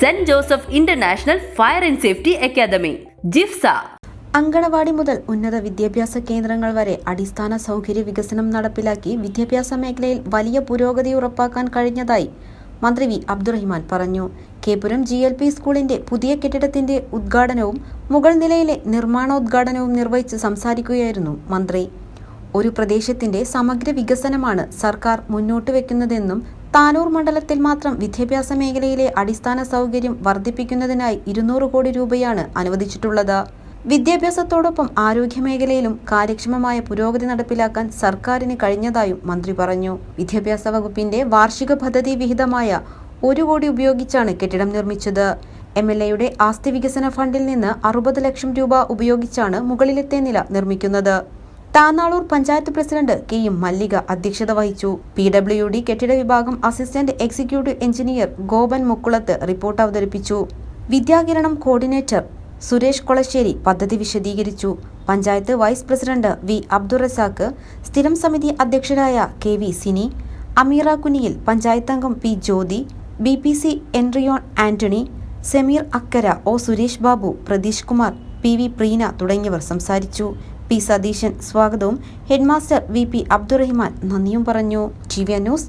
Saint Joseph international fire and safety academy ജിഫ്സ. Anganwadi മുതൽ ഉന്നത വിദ്യാഭ്യാസ കേന്ദ്രങ്ങൾ വരെ അടിസ്ഥാന സൗകര്യ വികസനം നടപ്പിലാക്കി വിദ്യാഭ്യാസ മേഖലയിൽ വലിയ പുരോഗതി ഉറപ്പാക്കാൻ കഴിഞ്ഞതായി മന്ത്രി വി അബ്ദുറഹിമാൻ പറഞ്ഞു. കേപുരം ജി എൽ പി സ്കൂളിന്റെ പുതിയ കെട്ടിടത്തിന്റെ ഉദ്ഘാടനവും മുകൾ നിലയിലെ നിർമ്മാണോദ്ഘാടനവും നിർവഹിച്ച് സംസാരിക്കുകയായിരുന്നു മന്ത്രി. ഒരു പ്രദേശത്തിന്റെ സമഗ്ര വികസനമാണ് സർക്കാർ മുന്നോട്ട് വെക്കുന്നതെന്നും താനൂർ മണ്ഡലത്തിൽ മാത്രം വിദ്യാഭ്യാസ മേഖലയിലെ അടിസ്ഥാന സൗകര്യം വർദ്ധിപ്പിക്കുന്നതിനായി ഇരുന്നൂറ് കോടി രൂപയാണ് അനുവദിച്ചിട്ടുള്ളത്. വിദ്യാഭ്യാസത്തോടൊപ്പം ആരോഗ്യമേഖലയിലും കാര്യക്ഷമമായ പുരോഗതി നടപ്പിലാക്കാൻ സർക്കാരിന് കഴിഞ്ഞതായും മന്ത്രി പറഞ്ഞു. വിദ്യാഭ്യാസ വകുപ്പിന്റെ വാർഷിക പദ്ധതി വിഹിതമായ ഒരു കോടി ഉപയോഗിച്ചാണ് കെട്ടിടം നിർമ്മിച്ചത്. എം എൽ എയുടെ ആസ്തി വികസന ഫണ്ടിൽ നിന്ന് അറുപത് ലക്ഷം രൂപ ഉപയോഗിച്ചാണ് മുകളിലത്തെ നില നിർമ്മിക്കുന്നത്. Thannalur panchayat president K M Mallika അധ്യക്ഷത വഹിച്ചു. പി ഡബ്ല്യു ഡി കെട്ടിട വിഭാഗം assistant executive engineer Gopan Mukkulath report അവതരിപ്പിച്ചു. വിദ്യാകിരണം കോർഡിനേറ്റർ സുരേഷ് കൊളശ്ശേരി പദ്ധതി വിശദീകരിച്ചു. Panchayat vice president V Abdurazak സ്ഥിരം സമിതി അധ്യക്ഷരായ K V Sini Ameera Kuniyil പഞ്ചായത്തംഗം P Jyothi B P C എൻറിയോൺ Antony Sameer Akkara O Suresh Babu Pratheesh Kumar P V Preena തുടങ്ങിയവർ സംസാരിച്ചു. പി സതീശൻ സ്വാഗതവും. Headmaster V P Abdurahiman നന്ദിയും പറഞ്ഞു. T news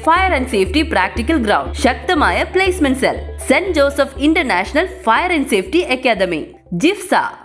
fire and safety practical ground ശക്തമായ placement cell saint Joseph international fire and safety academy ജിഫ്സ